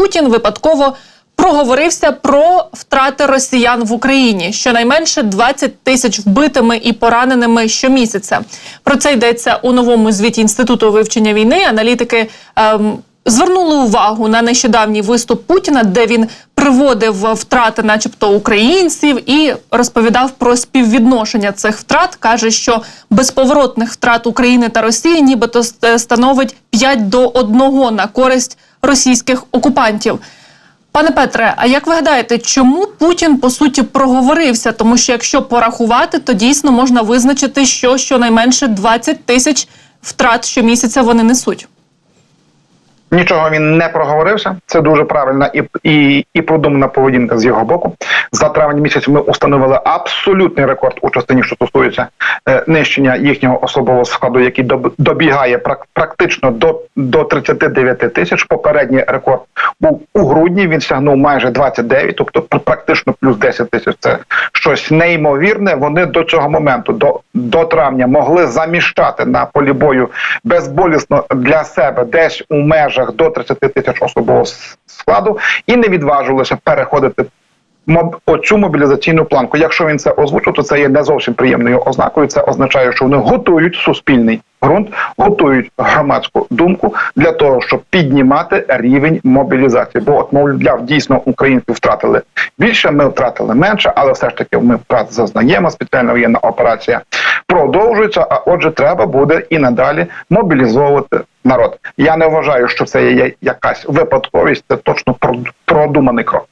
Путін випадково проговорився про втрати росіян в Україні. Щонайменше 20 тисяч вбитими і пораненими щомісяця. Про це йдеться у новому звіті інституту вивчення війни. Аналітики. Ем, Звернули увагу на нещодавній виступ Путіна, де він приводив втрати, начебто українців, і розповідав про співвідношення цих втрат. каже, що безповоротних втрат України та Росії, нібито ст- становить 5 до 1 на користь російських окупантів. Пане Петре, а як ви гадаєте, чому Путін по суті проговорився? Тому що якщо порахувати, то дійсно можна визначити, що щонайменше 20 тисяч втрат щомісяця вони несуть. Нічого він не проговорився. Це дуже правильна і, і, і продумана поведінка з його боку. За травень місяць ми установили абсолютний рекорд у частині, що стосується е, нищення їхнього особового складу, який доб- добігає прак- практично до, до 39 тисяч. Попередній рекорд був у грудні. Він сягнув майже 29, тобто практично плюс 10 тисяч. Це щось неймовірне. Вони до цього моменту, до, до травня, могли заміщати на полі бою безболісно для себе десь у межах до 30 тисяч особового складу і не відважувалися переходити оцю мобілізаційну планку. Якщо він це озвучив, то це є не зовсім приємною ознакою. Це означає, що вони готують суспільний ґрунт, готують громадську думку для того, щоб піднімати рівень мобілізації. Бо от мовляв, дійсно українці втратили більше, ми втратили менше, але все ж таки ми втрат зазнаємо. Спеціальна воєнна операція продовжується. А отже, треба буде і надалі мобілізовувати народ. Я не вважаю, що це є якась випадковість. Це точно прод- продуманий крок.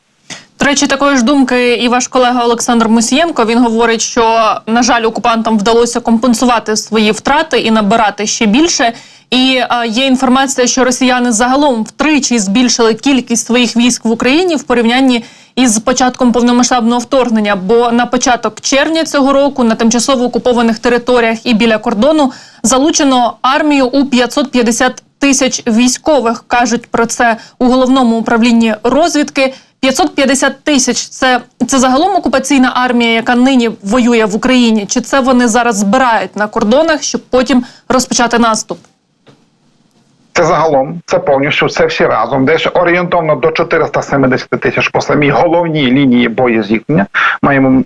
До речі, такої ж думки і ваш колега Олександр Мусієнко. Він говорить, що на жаль, окупантам вдалося компенсувати свої втрати і набирати ще більше. І е, є інформація, що росіяни загалом втричі збільшили кількість своїх військ в Україні в порівнянні із початком повномасштабного вторгнення. Бо на початок червня цього року на тимчасово окупованих територіях і біля кордону залучено армію у 550 тисяч військових. кажуть про це у головному управлінні розвідки. 550 тисяч це, це загалом окупаційна армія, яка нині воює в Україні. Чи це вони зараз збирають на кордонах, щоб потім розпочати наступ? Це загалом, це повністю, це всі разом. Десь орієнтовно до 470 тисяч по самій головній лінії боєзіткнення. Маємо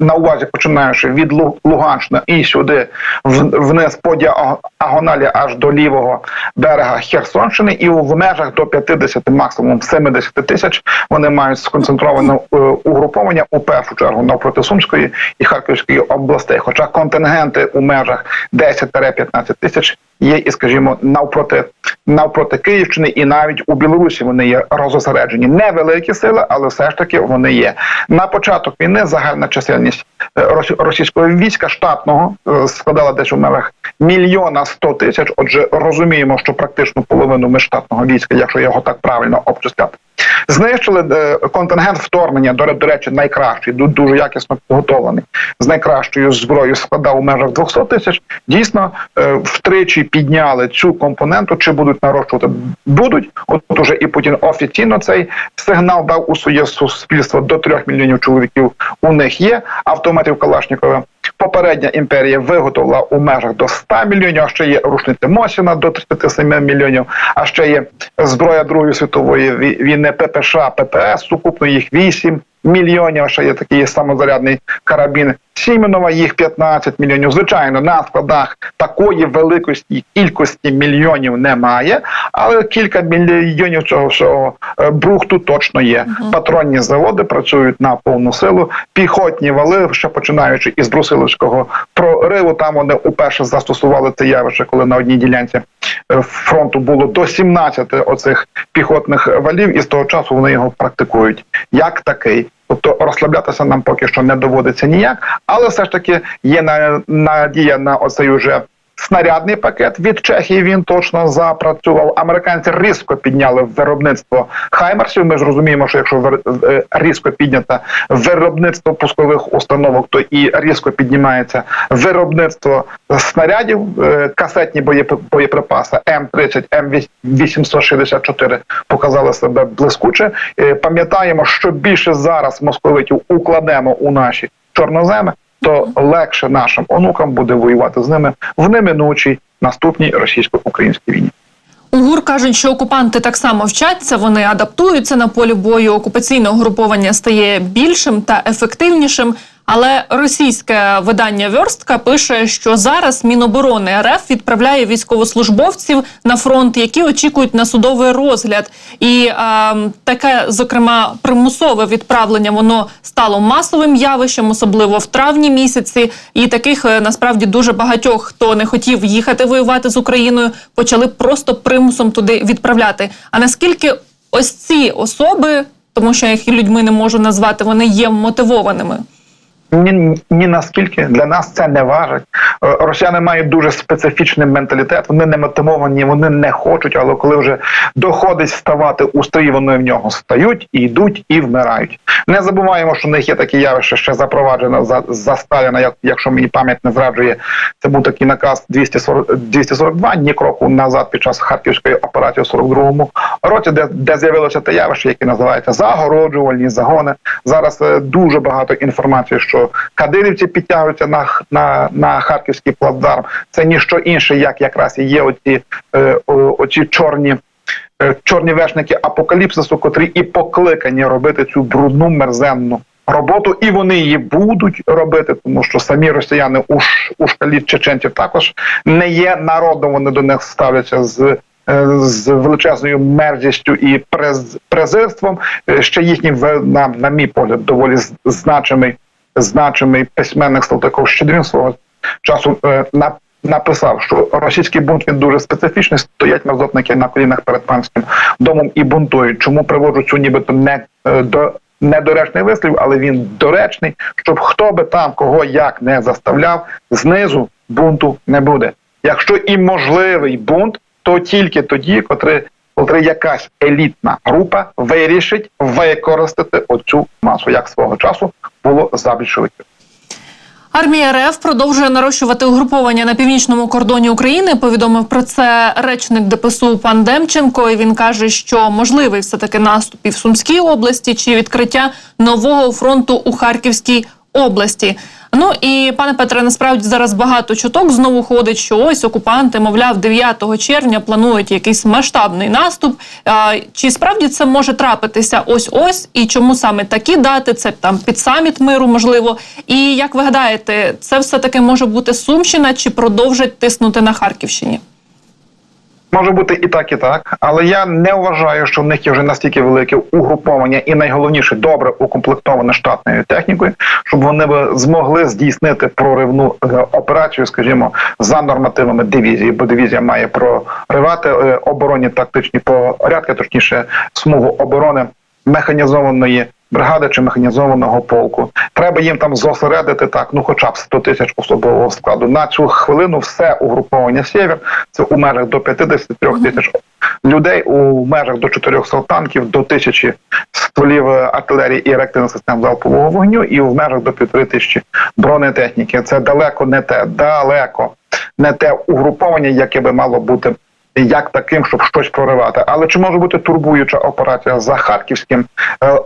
на увазі, починаючи від Лу- Луганщини і сюди вниз по діагоналі аж до лівого берега Херсонщини, і в межах до 50, максимум 70 тисяч вони мають сконцентроване угруповання у першу чергу навпроти Сумської і Харківської областей. Хоча контингенти у межах 10-15 тисяч є, і скажімо, навпроти навпроти Київщини, і навіть у Білорусі вони є розосереджені. Невеликі сили, але все ж таки вони є. На початок війни загальна чисельність е, російського війська штатного е, складала десь у межах мільйона сто тисяч. Отже, розуміємо, що практично половину ми штатного війська, якщо його так правильно обчисляти. Знищили е, контингент вторгнення, до, ре- до речі, найкращий, ду- дуже якісно підготовлений, з найкращою зброєю складав у межах 200 тисяч. Дійсно, е, втричі підняли цю компоненту. Чи будуть нарощувати? Будуть. От уже і Путін офіційно цей сигнал дав у своє суспільство до 3 мільйонів чоловіків. У них є автоматів Калашнікова. Попередня імперія виготовила у межах до 100 мільйонів, а ще є рушниці Мосіна до 37 мільйонів, а ще є зброя Другої світової війни ППШ, ППС, сукупно їх 8 мільйонів, а ще є такий самозарядний карабін Сіменова, їх 15 мільйонів. Звичайно, на складах такої великості кількості мільйонів немає, але кілька мільйонів цього всього е, брухту точно є. Патронні заводи працюють на повну силу, піхотні вали, ще починаючи із Брусиловського прориву. Там вони уперше застосували це явище, коли на одній ділянці е, фронту було до 17 оцих піхотних валів, і з того часу вони його практикують як такий. Тобто розслаблятися нам поки що не доводиться ніяк, але все ж таки є на- надія на оцей уже снарядний пакет від Чехії. Він точно запрацював. Американці різко підняли виробництво хаймерсів. Ми ж розуміємо, що якщо е, різко піднято виробництво пускових установок, то і різко піднімається виробництво снарядів, е, касетні боєп- боєприпаси М30, М864 показали себе блискуче. Е, Пам'ятаємо, що більше зараз московитів укладемо у наші чорноземи, то легше нашим онукам буде воювати з ними в неминучій наступній російсько-українській війні. У ГУР кажуть, що окупанти так само вчаться, вони адаптуються на полі бою. Окупаційне угруповання стає більшим та ефективнішим. Але російське видання Верстка пише, що зараз Міноборони РФ відправляє військовослужбовців на фронт, які очікують на судовий розгляд. І е, таке, зокрема, примусове відправлення воно стало масовим явищем, особливо в травні місяці. І таких е, насправді дуже багатьох, хто не хотів їхати воювати з Україною, почали просто примусом туди відправляти. А наскільки ось ці особи, тому що я їх людьми не можу назвати, вони є мотивованими? Ні, ні наскільки для нас це не важить. Е, Росіяни мають дуже специфічний менталітет. Вони не мотивовані, вони не хочуть, але коли вже доходить ставати у стрій, вони в нього стають і йдуть і вмирають. Не забуваємо, що в них є такі явища, ще запроваджено за, за Сталіна, як, якщо мені пам'ять не зраджує. Це був такий наказ 240, 242, ні кроку назад під час харківської операції у 42-му році, де, де з'явилося те явище, яке називається загороджувальні загони. Зараз е, дуже багато інформації, що кадирівці підтягуються на, на, на харківський плацдарм. Це ніщо інше, як якраз і є оці, е, оці чорні. е, Чорні вершники апокаліпсису, котрі і покликані робити цю брудну мерзенну роботу, і вони її будуть робити, тому що самі росіяни у, у шкалі чеченців також не є народом. Вони до них ставляться з. е, З величезною мерзістю і презирством ще їхній на, на мій погляд доволі значимий значимий письменник Салтиков Щедрін свого часу е, на, написав, що російський бунт він дуже специфічний. Стоять мерзотники на колінах перед панським домом і бунтують. Чому приводжу цю нібито не е, до недоречний вислів, але він доречний, щоб хто би там кого як не заставляв, знизу бунту не буде. Якщо і можливий бунт, то тільки тоді, коли коли якась елітна група вирішить використати оцю масу, як свого часу було за більшовиків. Армія РФ продовжує нарощувати угруповання на північному кордоні України. Повідомив про це речник ДПСУ пан Демченко. І він каже, що можливий все таки наступ і в Сумській області чи відкриття нового фронту у Харківській області. Ну і пане Петре, насправді зараз багато чуток знову ходить, що ось окупанти, мовляв, 9 червня планують якийсь масштабний наступ. А, чи справді це може трапитися ось ось? І чому саме такі дати? Це там під саміт миру, можливо. І як ви гадаєте, це все таки може бути Сумщина чи продовжать тиснути на Харківщині? Може бути і так, і так, але я не вважаю, що в них є вже настільки велике угруповання і найголовніше добре укомплектоване штатною технікою, щоб вони би змогли здійснити проривну е, операцію, скажімо, за нормативами дивізії, бо дивізія має проривати е, оборонні тактичні порядки, точніше смугу оборони механізованої. Бригади чи механізованого полку треба їм там зосередити так, ну хоча б 100 тисяч особового складу. На цю хвилину все угруповання сєвєр це у межах до 53 тисяч людей, у межах до 400 танків, до тисячі стволів е, артилерії і реактивних систем залпового вогню, і в межах до півтори тисячі бронетехніки. Це далеко не те, далеко не те угруповання, яке би мало бути як таким, щоб щось проривати. Але чи може бути турбуюча операція за харківським е,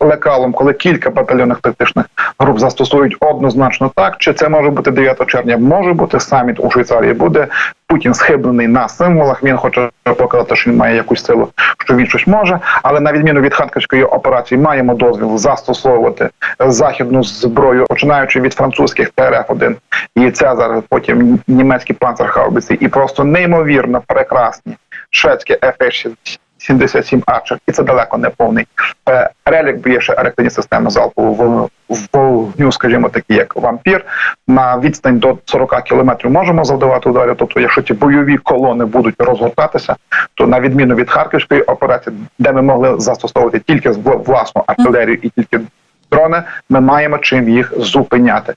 лекалом, коли кілька батальйонних тактичних груп застосують однозначно так? Чи це може бути 9 червня? Може бути саміт у Швейцарії. Буде Путін схиблений на символах. Він хоче показати, що він має якусь силу, що він щось може. Але на відміну від харківської операції, маємо дозвіл застосовувати західну зброю, починаючи від французьких ТРФ-1 і Цезар, потім німецькі панцерхаубиці, і просто неймовірно прекрасні шведські F-77 Archer, і це далеко не повний е, релік, бо є ще реактивні системи залпового вогню, скажімо, такі як вампір. На відстань до 40 кілометрів можемо завдавати ударів. Тобто, якщо ці бойові колони будуть розгортатися, то на відміну від харківської операції, де ми могли застосовувати тільки вла- власну артилерію і тільки дрони, ми маємо чим їх зупиняти.